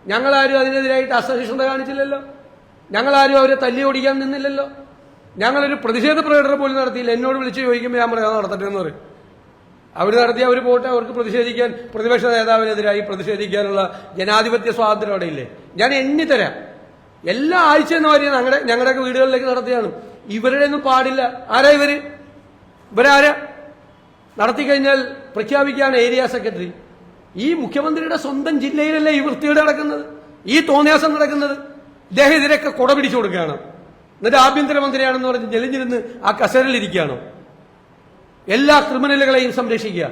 ഞങ്ങളാരും അതിനെതിരായിട്ട് അസഹിഷ്ണുത കാണിച്ചില്ലല്ലോ. ഞങ്ങളാരും അവരെ തല്ലി ഓടിക്കാൻ നിന്നില്ലല്ലോ. ഞങ്ങളൊരു പ്രതിഷേധ പ്രകടനം പോലും നടത്തിയില്ല. എന്നോട് വിളിച്ച് ചോദിക്കുമ്പോൾ ഞാൻ പറയാം "അത് നടത്തട്ടെ എന്ന് പറയും. അവർ നടത്തിയ അവർ പോട്ടെ അവർക്ക് പ്രതിഷേധിക്കാൻ പ്രതിപക്ഷ നേതാവിനെതിരായി പ്രതിഷേധിക്കാനുള്ള ജനാധിപത്യ സ്വാതന്ത്ര്യം അവിടെ ഇല്ലേ ഞാൻ എണ്ണി തരാം എല്ലാ എന്ന് പറയുന്നത് ഞങ്ങളുടെ ഞങ്ങളുടെയൊക്കെ വീടുകളിലേക്ക് നടത്തിയാണ്. ഇവരുടെ ഒന്നും പാടില്ല. ആരാ ഇവർ? ഇവരാരാ? നടത്തി കഴിഞ്ഞാൽ പ്രഖ്യാപിക്കുകയാണ് ഏരിയ സെക്രട്ടറി. ഈ മുഖ്യമന്ത്രിയുടെ സ്വന്തം ജില്ലയിലല്ലേ ഈ വൃത്തിയുടെ നടക്കുന്നത്? ഈ തോന്നിയാസം നടക്കുന്നത്? ഇദ്ദേഹം ഇതിനൊക്കെ കുട പിടിച്ചു കൊടുക്കുകയാണ്. എന്നിട്ട് ആഭ്യന്തരമന്ത്രിയാണെന്ന് പറഞ്ഞ് ജലിഞ്ഞിരുന്ന് ആ കസേരയിലിരിക്കുകയാണോ. എല്ലാ ക്രിമിനലുകളെയും സംരക്ഷിക്കുക.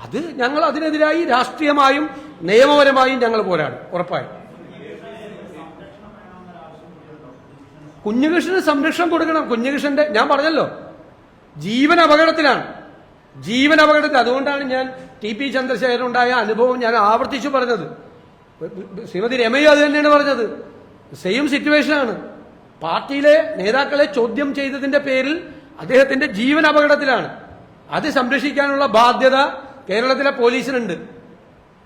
അത് ഞങ്ങൾ അതിനെതിരായി രാഷ്ട്രീയമായും നിയമപരമായും ഞങ്ങൾ പോരാടും. ഉറപ്പായും. കുഞ്ഞുകൃഷ്ണന് സംരക്ഷണം കൊടുക്കണം. കുഞ്ഞുകൃഷ്ണന്റെ ഞാൻ പറഞ്ഞല്ലോ. ജീവൻ അപകടത്തിലാണ്. ജീവൻ അപകടത്തിൽ. അതുകൊണ്ടാണ് ഞാൻ ടി പി ചന്ദ്രശേഖരനുണ്ടായ അനുഭവം ഞാൻ ആവർത്തിച്ചു പറഞ്ഞത്. ശ്രീമതി രമയും അത് തന്നെയാണ് പറഞ്ഞത്. സെയിം സിറ്റുവേഷനാണ്. പാർട്ടിയിലെ നേതാക്കളെ ചോദ്യം ചെയ്തതിന്റെ പേരിൽ അദ്ദേഹത്തിന്റെ ജീവൻ അപകടത്തിലാണ്. അത് സംരക്ഷിക്കാനുള്ള ബാധ്യത കേരളത്തിലെ പോലീസിനുണ്ട്.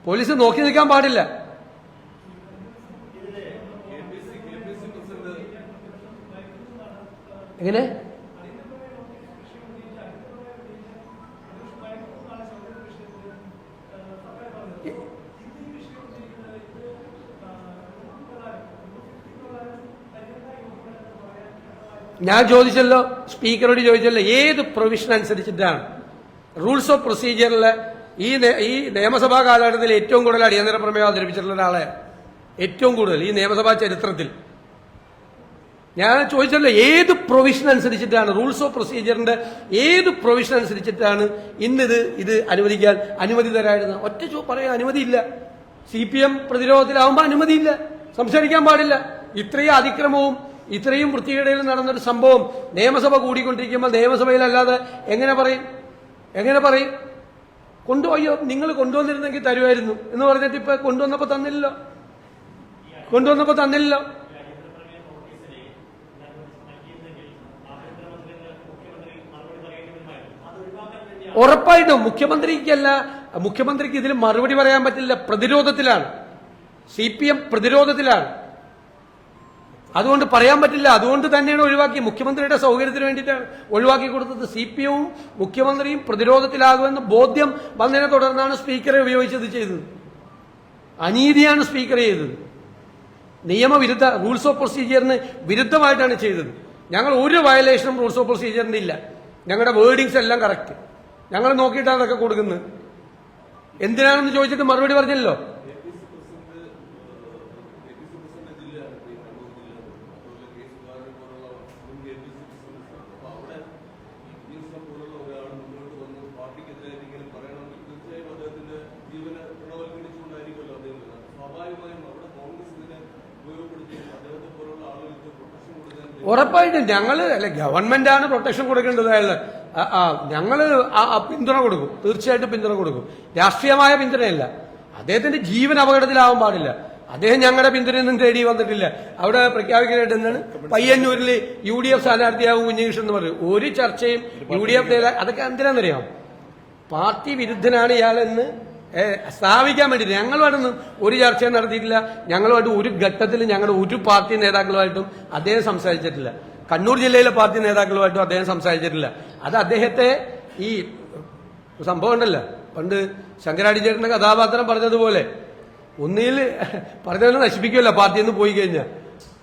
പോലീസ് നോക്കി നിൽക്കാൻ പാടില്ല. എങ്ങനെ? ഞാൻ ചോദിച്ചല്ലോ സ്പീക്കറോട് ചോദിച്ചല്ലോ ഏത് പ്രൊവിഷൻ അനുസരിച്ചിട്ടാണ്? റൂൾസ് ഓഫ് പ്രൊസീജിയറിൽ ഈ ഈ നിയമസഭാ കാലഘട്ടത്തിൽ ഏറ്റവും കൂടുതൽ അടിയന്തര പ്രമേയം അവതരിപ്പിച്ചിട്ടുള്ള ഒരാളെ? ഏറ്റവും കൂടുതൽ ഈ നിയമസഭാ ചരിത്രത്തിൽ. ഞാൻ ചോദിച്ചല്ലോ ഏത് പ്രൊവിഷൻ അനുസരിച്ചിട്ടാണ്? റൂൾസ് ഓഫ് പ്രൊസീജിയറിന്റെ ഏത് പ്രൊവിഷൻ അനുസരിച്ചിട്ടാണ് ഇന്നിത് ഇത് അനുവദിക്കാൻ അനുമതി തരായിരുന്നത് ഒറ്റ പറയാൻ അനുമതിയില്ല. സി പി എം പ്രതിരോധത്തിലാവുമ്പോൾ അനുമതിയില്ല. സംസാരിക്കാൻ പാടില്ല. ഇത്രയും അതിക്രമവും ഇത്രയും വൃത്തികേടയിൽ നടന്നൊരു സംഭവം നിയമസഭ കൂടിക്കൊണ്ടിരിക്കുമ്പോൾ നിയമസഭയിലല്ലാതെ എങ്ങനെ പറയും? എങ്ങനെ പറയും? കൊണ്ടുപോയോ നിങ്ങൾ കൊണ്ടുവന്നിരുന്നെങ്കിൽ തരുമായിരുന്നു. എന്ന് പറഞ്ഞിട്ട് ഇപ്പൊ കൊണ്ടുവന്നപ്പോ തന്നില്ലല്ലോ. കൊണ്ടുവന്നപ്പോ തന്നില്ലല്ലോ. ഉറപ്പായിട്ടും മുഖ്യമന്ത്രിക്കല്ല മുഖ്യമന്ത്രിക്ക് ഇതിൽ മറുപടി പറയാൻ പറ്റില്ല. പ്രതിരോധത്തിലാണ്. സി പി എം പ്രതിരോധത്തിലാണ്. അതുകൊണ്ട് പറയാൻ പറ്റില്ല. അതുകൊണ്ട് തന്നെയാണ് ഒഴിവാക്കി. മുഖ്യമന്ത്രിയുടെ സൗകര്യത്തിന് വേണ്ടിയിട്ടാണ് ഒഴിവാക്കി കൊടുത്തത്. സി പി എമ്മും മുഖ്യമന്ത്രിയും പ്രതിരോധത്തിലാകുമെന്ന് ബോധ്യം വന്നതിനെ തുടർന്നാണ് സ്പീക്കറെ ഉപയോഗിച്ചത് ചെയ്തത്. അനീതിയാണ് സ്പീക്കർ ചെയ്തത്. നിയമവിരുദ്ധ റൂൾസ് ഓഫ് പ്രൊസീജിയറിന് വിരുദ്ധമായിട്ടാണ് ചെയ്തത്. ഞങ്ങൾ ഒരു വയലേഷനും റൂൾസ് ഓഫ് പ്രൊസീജിയറിന് ഇല്ല. ഞങ്ങളുടെ വേർഡിങ്സ് എല്ലാം കറക്റ്റ്. ഞങ്ങൾ നോക്കിയിട്ടാണ് അതൊക്കെ കൊടുക്കുന്നത്. എന്തിനാണെന്ന് ചോദിച്ചിട്ട് മറുപടി പറഞ്ഞല്ലോ ഉറപ്പായിട്ടും ഞങ്ങൾ അല്ലെ ഗവൺമെന്റ് ആണ് പ്രൊട്ടക്ഷൻ കൊടുക്കേണ്ടത് അയാൾ. ഞങ്ങൾ പിന്തുണ കൊടുക്കും. തീർച്ചയായിട്ടും പിന്തുണ കൊടുക്കും. രാഷ്ട്രീയമായ പിന്തുണയല്ല. അദ്ദേഹത്തിന്റെ ജീവൻ അപകടത്തിലാവാൻ പാടില്ല. അദ്ദേഹം ഞങ്ങളുടെ പിന്തുണയൊന്നും തേടി വന്നിട്ടില്ല. അവിടെ പ്രഖ്യാപിക്കാനായിട്ട് എന്താണ്? പയ്യന്നൂരിൽ യു ഡി എഫ് സ്ഥാനാർത്ഥിയാവും കുഞ്ഞികൃഷ്ണൻ എന്ന് പറയും ഒരു ചർച്ചയും യു ഡി എഫ് അതൊക്കെ എന്തിനാണെന്നറിയാം പാർട്ടി വിരുദ്ധനാണ് ഇയാളെന്ന് സ്ഥാപിക്കാൻ വേണ്ടി ഞങ്ങളുമായിട്ടൊന്നും ഒരു ചർച്ചയും നടത്തിയിട്ടില്ല. ഞങ്ങളുമായിട്ട് ഒരു ഘട്ടത്തിൽ ഞങ്ങളുടെ ഒരു പാർട്ടി നേതാക്കളുമായിട്ടും അദ്ദേഹം സംസാരിച്ചിട്ടില്ല. കണ്ണൂർ ജില്ലയിലെ പാർട്ടി നേതാക്കളുമായിട്ടും അദ്ദേഹം സംസാരിച്ചിട്ടില്ല. അത് അദ്ദേഹത്തെ ഈ സംഭവം ഉണ്ടല്ലോ. പണ്ട് ശങ്കരാടി ചേട്ടന്റെ കഥാപാത്രം പറഞ്ഞതുപോലെ. ഒന്നിൽ പറഞ്ഞവനെ നശിപ്പിക്കുമല്ലോ പാർട്ടിയിൽ നിന്ന് പോയി കഴിഞ്ഞാൽ.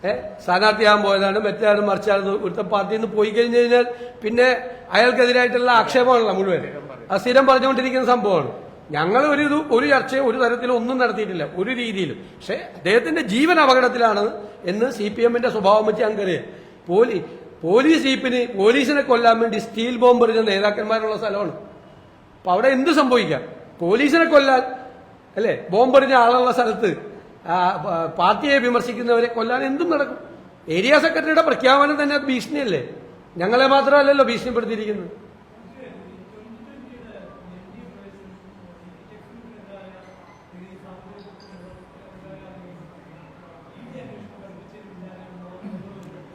ഏഹ് സ്ഥാനാർത്ഥിയാകാൻ പോയതാണ് മറ്റാണ് മറിച്ചാണ് ഇവിടുത്തെ പാർട്ടിയിൽ നിന്ന് പോയി കഴിഞ്ഞു കഴിഞ്ഞാൽ പിന്നെ അയാൾക്കെതിരായിട്ടുള്ള ആക്ഷേപമാണല്ലോ മുഴുവൻ. അത് സ്ഥിരം പറഞ്ഞുകൊണ്ടിരിക്കുന്ന സംഭവമാണ്. ഞങ്ങൾ ഒരു ഇത് ഒരു ചർച്ചയും ഒരു തരത്തിലും ഒന്നും നടത്തിയിട്ടില്ല. ഒരു രീതിയിലും. പക്ഷെ അദ്ദേഹത്തിന്റെ ജീവൻ അപകടത്തിലാണ് എന്ന് സി പി എമ്മിന്റെ സ്വഭാവം വെച്ച് ഞങ്ങൾക്കറിയാം. പോലീ പോലീസ് ജീപ്പിന് പോലീസിനെ കൊല്ലാൻ വേണ്ടി സ്റ്റീൽ ബോംബ് എറിഞ്ഞ നേതാക്കന്മാരുള്ള സ്ഥലമാണ്. അപ്പൊ അവിടെ എന്ത് സംഭവിക്കാം? പോലീസിനെ കൊല്ലാൻ അല്ലേ? ബോംബെറിഞ്ഞ ആളുള്ള സ്ഥലത്ത് പാർട്ടിയെ വിമർശിക്കുന്നവരെ കൊല്ലാൻ എന്തും നടക്കും. ഏരിയ സെക്രട്ടറിയുടെ പ്രഖ്യാപനം തന്നെ ഭീഷണിയല്ലേ? ഞങ്ങളെ മാത്രമല്ലല്ലോ ഭീഷണിപ്പെടുത്തിയിരിക്കുന്നത്.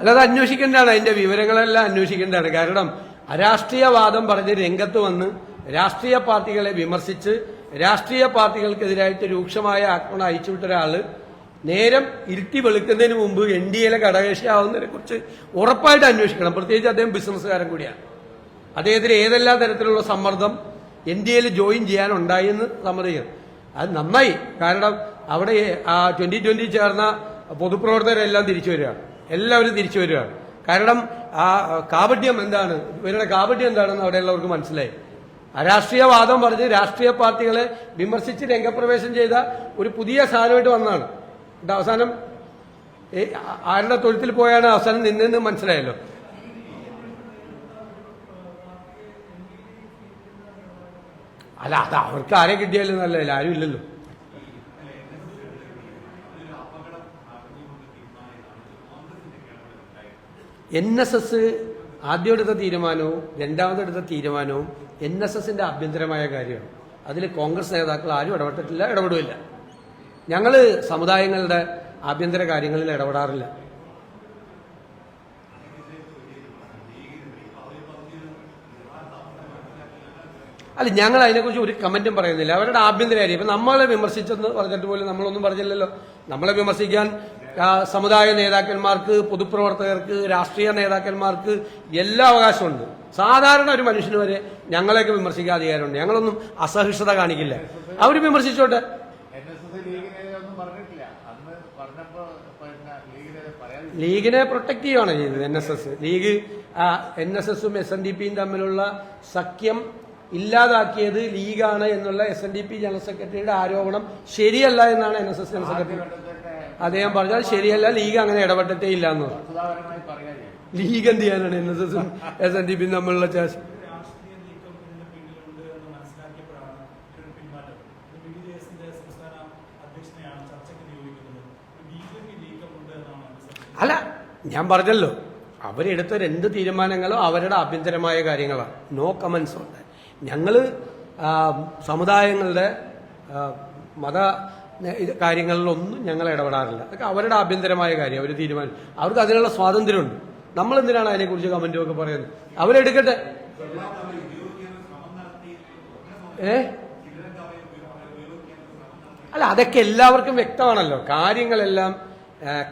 അല്ലാതെ അന്വേഷിക്കേണ്ടതാണ്. അതിന്റെ വിവരങ്ങളെല്ലാം അന്വേഷിക്കേണ്ടതാണ്. കാരണം അരാഷ്ട്രീയവാദം പറഞ്ഞ് രംഗത്ത് വന്ന് രാഷ്ട്രീയ പാർട്ടികളെ വിമർശിച്ച് രാഷ്ട്രീയ പാർട്ടികൾക്കെതിരായിട്ട് രൂക്ഷമായ ആക്രമണം അയച്ചുവിട്ട ഒരാൾ നേരം ഇരുട്ടി വെളുക്കുന്നതിന് മുമ്പ് എൻ ഡി എയിലെ ഘടകകക്ഷിയാവുന്നതിനെ കുറിച്ച് ഉറപ്പായിട്ട് അന്വേഷിക്കണം. പ്രത്യേകിച്ച് അദ്ദേഹം ബിസിനസ്സുകാരൻ കൂടിയാണ്. അദ്ദേഹത്തിന് ഏതെല്ലാം തരത്തിലുള്ള സമ്മർദ്ദം എൻ ഡി എയിൽ ജോയിൻ ചെയ്യാനുണ്ടായി എന്ന് സമ്മതിക്കണം. അത് നന്നായി. കാരണം അവിടെ ആ ട്വന്റി ട്വന്റി ചേർന്ന പൊതുപ്രവർത്തകരെല്ലാം തിരിച്ചു വരികയാണ്. എല്ലാവരും തിരിച്ചു വരികയാണ് കാരണം ആ കാപട്യം എന്താണ്? ഇവരുടെ കാപട്യം എന്താണെന്ന് അവിടെയുള്ളവർക്ക് മനസ്സിലായി. അരാഷ്ട്രീയവാദം പറഞ്ഞ് രാഷ്ട്രീയ പാർട്ടികളെ വിമർശിച്ച് രംഗപ്രവേശം ചെയ്ത ഒരു പുതിയ സാധനമായിട്ട് വന്നതാണ്. എന്നിട്ട് അവസാനം ആരുടെ തൊഴുത്തിൽ പോയാണ് അവസാനം നിന്നെന്ന് മനസ്സിലായല്ലോ. അല്ല അത് അവർക്ക് ആരെ കിട്ടിയാലും നല്ലതല്ല ആരും ഇല്ലല്ലോ. എൻ എസ് എസ് ആദ്യം എടുത്ത തീരുമാനവും രണ്ടാമതെടുത്ത തീരുമാനവും എൻ എസ് എസിന്റെ ആഭ്യന്തരമായ കാര്യമാണ്. അതിൽ കോൺഗ്രസ് നേതാക്കൾ ആരും ഇടപെട്ടിട്ടില്ല ഇടപെടില്ല ഞങ്ങൾ സമുദായങ്ങളുടെ ആഭ്യന്തര കാര്യങ്ങളിൽ ഇടപെടാറില്ല. അല്ല ഞങ്ങൾ അതിനെക്കുറിച്ച് ഒരു കമന്റും പറയുന്നില്ല. അവരുടെ ആഭ്യന്തര കാര്യം. ഇപ്പൊ നമ്മളെ വിമർശിച്ചെന്ന് പറഞ്ഞിട്ട് പോലും നമ്മളൊന്നും പറഞ്ഞില്ലല്ലോ. നമ്മളെ വിമർശിക്കാൻ സമുദായ നേതാക്കന്മാർക്ക് പൊതുപ്രവർത്തകർക്ക് രാഷ്ട്രീയ നേതാക്കന്മാർക്ക് എല്ലാ അവകാശമുണ്ട്. സാധാരണ ഒരു മനുഷ്യന് വരെ ഞങ്ങളെയൊക്കെ വിമർശിക്കാൻ അധികാരമുണ്ട്. ഞങ്ങളൊന്നും അസഹിഷ്ണുത കാണിക്കില്ല. അവർ വിമർശിച്ചോട്ടെ? ലീഗിനെ പ്രൊട്ടക്ട് ചെയ്യുകയാണ് ചെയ്തത് N S S. League N S എസും എസ് എൻ ഡി പിയും തമ്മിലുള്ള സഖ്യം ഇല്ലാതാക്കിയത് ലീഗാണ് എന്നുള്ള S N D P general secretary ആരോപണം ശരിയല്ല എന്നാണ് N S S general secretary അദ്ദേഹം പറഞ്ഞാൽ ശരിയല്ല ലീഗ് അങ്ങനെ ഇടപെട്ടിട്ടേ ഇല്ല എന്ന് ലീഗ് എന്ത് ചെയ്യാനാണ് എൻ എസ് എസും എസ് എൻ ഡി പിയും തമ്മിലുള്ള ചേർച്ച പി. അല്ല ഞാൻ പറഞ്ഞല്ലോ. അവരെടുത്ത രണ്ട് തീരുമാനങ്ങളും അവരുടെ ആഭ്യന്തരമായ കാര്യങ്ങളാണ് നോ കമൻസ് ഉണ്ട് ഞങ്ങൾ സമുദായങ്ങളുടെ മത കാര്യങ്ങളിലൊന്നും ഞങ്ങൾ ഇടപെടാറില്ല. അതൊക്കെ അവരുടെ ആഭ്യന്തരമായ കാര്യം അവർ തീരുമാനം അവർക്ക് അതിനുള്ള സ്വാതന്ത്ര്യമുണ്ട്. നമ്മൾ എന്തിനാണ് അതിനെക്കുറിച്ച് കമന്റും ഒക്കെ പറയുന്നത്? അവരെടുക്കട്ടെ. ഏ? അല്ല അതൊക്കെ എല്ലാവർക്കും വ്യക്തമാണല്ലോ. കാര്യങ്ങളെല്ലാം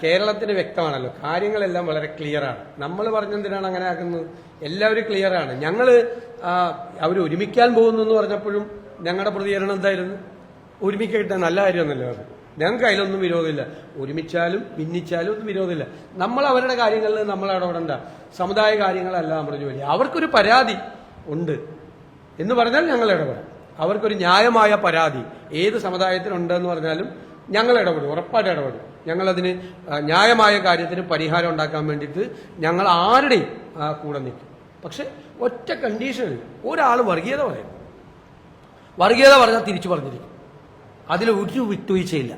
കേരളത്തിന് വ്യക്തമാണല്ലോ. കാര്യങ്ങളെല്ലാം വളരെ ക്ലിയറാണ് നമ്മൾ പറഞ്ഞെന്തിനാണ് അങ്ങനെ ആക്കുന്നത്? എല്ലാവരും ക്ലിയറാണ് ഞങ്ങൾ അവർ ഒരുമിക്കാൻ പോകുന്നു എന്ന് പറഞ്ഞപ്പോഴും ഞങ്ങളുടെ പ്രതികരണം എന്തായിരുന്നു? ഒരുമിക്കട്ടെ നല്ല കാര്യമൊന്നുമല്ലോ അത്. ഞങ്ങൾക്ക് അതിലൊന്നും വിരോധമില്ല. ഒരുമിച്ചാലും ഭിന്നിച്ചാലും ഒന്നും വിരോധമില്ല. നമ്മൾ അവരുടെ കാര്യങ്ങളിൽ നമ്മൾ ഇടപെടണ്ട സമുദായ കാര്യങ്ങളല്ല നമ്മുടെ ജോലി. അവർക്കൊരു പരാതി ഉണ്ട്. എന്ന് പറഞ്ഞാൽ ഞങ്ങൾ ഇടപെടും. അവർക്കൊരു ന്യായമായ പരാതി. ഏത് സമുദായത്തിനുണ്ടെന്ന് പറഞ്ഞാലും ഞങ്ങൾ ഇടപെടും. ഉറപ്പായിട്ട് ഇടപെടും. ഞങ്ങളതിന് ന്യായമായ കാര്യത്തിന് പരിഹാരം ഉണ്ടാക്കാൻ വേണ്ടിയിട്ട് ഞങ്ങൾ ആരുടെയും കൂടെ നിൽക്കും. പക്ഷെ ഒറ്റ കണ്ടീഷനിൽ ഒരാൾ വർഗീയത പറയും വർഗീയത പറഞ്ഞാൽ തിരിച്ചു പറഞ്ഞിരിക്കും. അതിൽ ഒരു വിട്ടുവീഴ്ചയില്ല.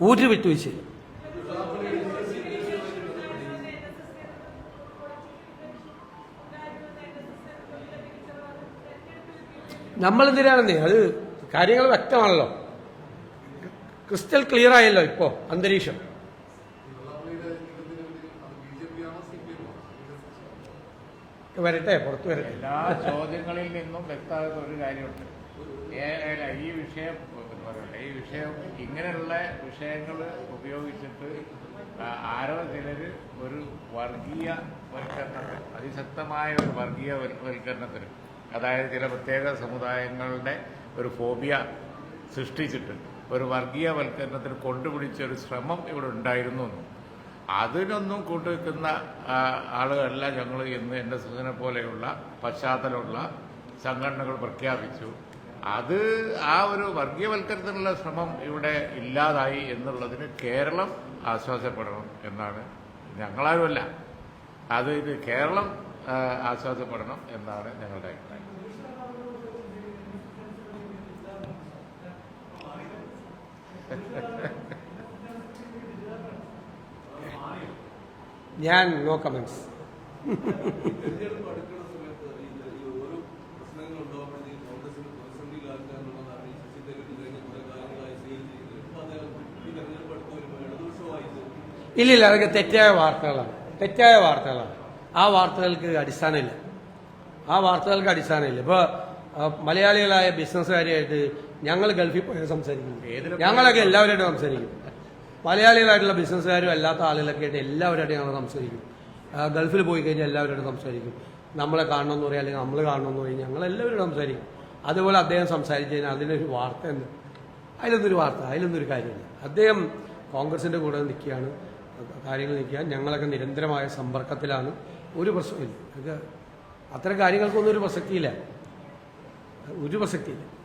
ഒരു വിട്ടുവീഴ്ചയില്ല. നമ്മൾ എന്തിനാണെന്നേ അത് കാര്യങ്ങൾ വ്യക്തമാണല്ലോ. ക്രിസ്റ്റൽ ക്ലിയർ ആയല്ലോ ഇപ്പോ അന്തരീക്ഷം. വരട്ടെ പുറത്തു വരട്ടെ. എല്ലാ ചോദ്യങ്ങളിൽ നിന്നും വ്യക്തമായ ഒരു കാര്യമുണ്ട്. ഈ വിഷയം പറയട്ടെ ഈ വിഷയം ഇങ്ങനെയുള്ള വിഷയങ്ങൾ ഉപയോഗിച്ചിട്ട് ആരോ ചിലര് ഒരു വർഗീയ വൽക്കരണത്തിന് അതിശക്തമായ ഒരു വർഗീയ വൽ- വൽക്കരണത്തിന് അതായത് ചില പ്രത്യേക സമുദായങ്ങളുടെ ഒരു ഫോബിയ സൃഷ്ടിച്ചിട്ട് ഒരു വർഗീയവൽക്കരണത്തിന് കൊണ്ടുപിടിച്ച ഒരു ശ്രമം ഇവിടെ ഉണ്ടായിരുന്നു അതിനൊന്നും കൂട്ടുവെക്കുന്ന ആളുകളല്ല ഞങ്ങൾ ഇന്ന് എൻ എസ് എസിനെ പോലെയുള്ള പശ്ചാത്തലമുള്ള സംഘടനകൾ പ്രഖ്യാപിച്ചു. അത് ആ ഒരു വർഗീയവൽക്കരണത്തിനുള്ള ശ്രമം ഇവിടെ ഇല്ലാതായി എന്നുള്ളതിന് കേരളം ആശ്വാസപ്പെടണം എന്നാണ്. ഞങ്ങളാരുമല്ല. അത് കേരളം ആശ്വാസപ്പെടണം എന്നാണ് ഞങ്ങളുടെ അഭിപ്രായം ഞാൻ നോ കമൻസ് തെരഞ്ഞെടുപ്പ് അടുക്കുന്ന സമയത്ത് ഈ ഈ ഓരോ പ്രശ്നങ്ങൾ ഉണ്ടാകുമ്പോഴത്തേക്കും കോൺഗ്രസിന് പ്രതിസന്ധിയിലാക്കാന്നുള്ളതാണ് ഈ ശശി തരൂർ കഴിഞ്ഞ കുറെ കാലങ്ങളായി സ്വീകരിച്ചിരിക്കുന്നത് ഇപ്പൊ അദ്ദേഹം ഈ തെരഞ്ഞെടുപ്പ് അടുത്ത് നോ കമൻസ് ഇല്ലില്ല അതൊക്കെ തെറ്റായ വാർത്തകളാണ്. തെറ്റായ വാർത്തകളാണ്. ആ വാർത്തകൾക്ക് അടിസ്ഥാനമില്ല. ആ വാർത്തകൾക്ക് അടിസ്ഥാനമില്ല. ഇപ്പോൾ മലയാളികളായ ബിസിനസ്സുകാരുമായിട്ട് ഞങ്ങൾ ഗൾഫിൽ പോയി സംസാരിക്കുന്നു ഏതിലും ഞങ്ങളൊക്കെ എല്ലാവരുമായിട്ട് സംസാരിക്കും. മലയാളികളായിട്ടുള്ള ബിസിനസ്സുകാരും അല്ലാത്ത ആളുകളൊക്കെ ആയിട്ട് എല്ലാവരുമായിട്ട് ഞങ്ങൾ സംസാരിക്കും. ഗൾഫിൽ പോയി കഴിഞ്ഞാൽ എല്ലാവരോടും സംസാരിക്കും. നമ്മളെ കാണണമെന്ന് പറയും അല്ലെങ്കിൽ നമ്മൾ കാണണമെന്ന് പറയും ഞങ്ങൾ എല്ലാവരോടും സംസാരിക്കും. അതുപോലെ അദ്ദേഹം സംസാരിച്ചു കഴിഞ്ഞാൽ അതിനൊരു വാർത്ത എന്ത്? അതിലൊന്നൊരു വാർത്ത അതിലൊന്നൊരു കാര്യമില്ല അദ്ദേഹം കോൺഗ്രസിന്റെ കൂടെ നിൽക്കുകയാണ്. കാര്യങ്ങൾ നിൽക്കുക. ഞങ്ങളൊക്കെ നിരന്തരമായ സമ്പർക്കത്തിലാണ്. ഒരു പ്രശ്നമില്ല അത്ര അത്തരം കാര്യങ്ങൾക്കൊന്നും ഒരു പ്രസക്തിയില്ല. ഒരു പ്രസക്തിയില്ല.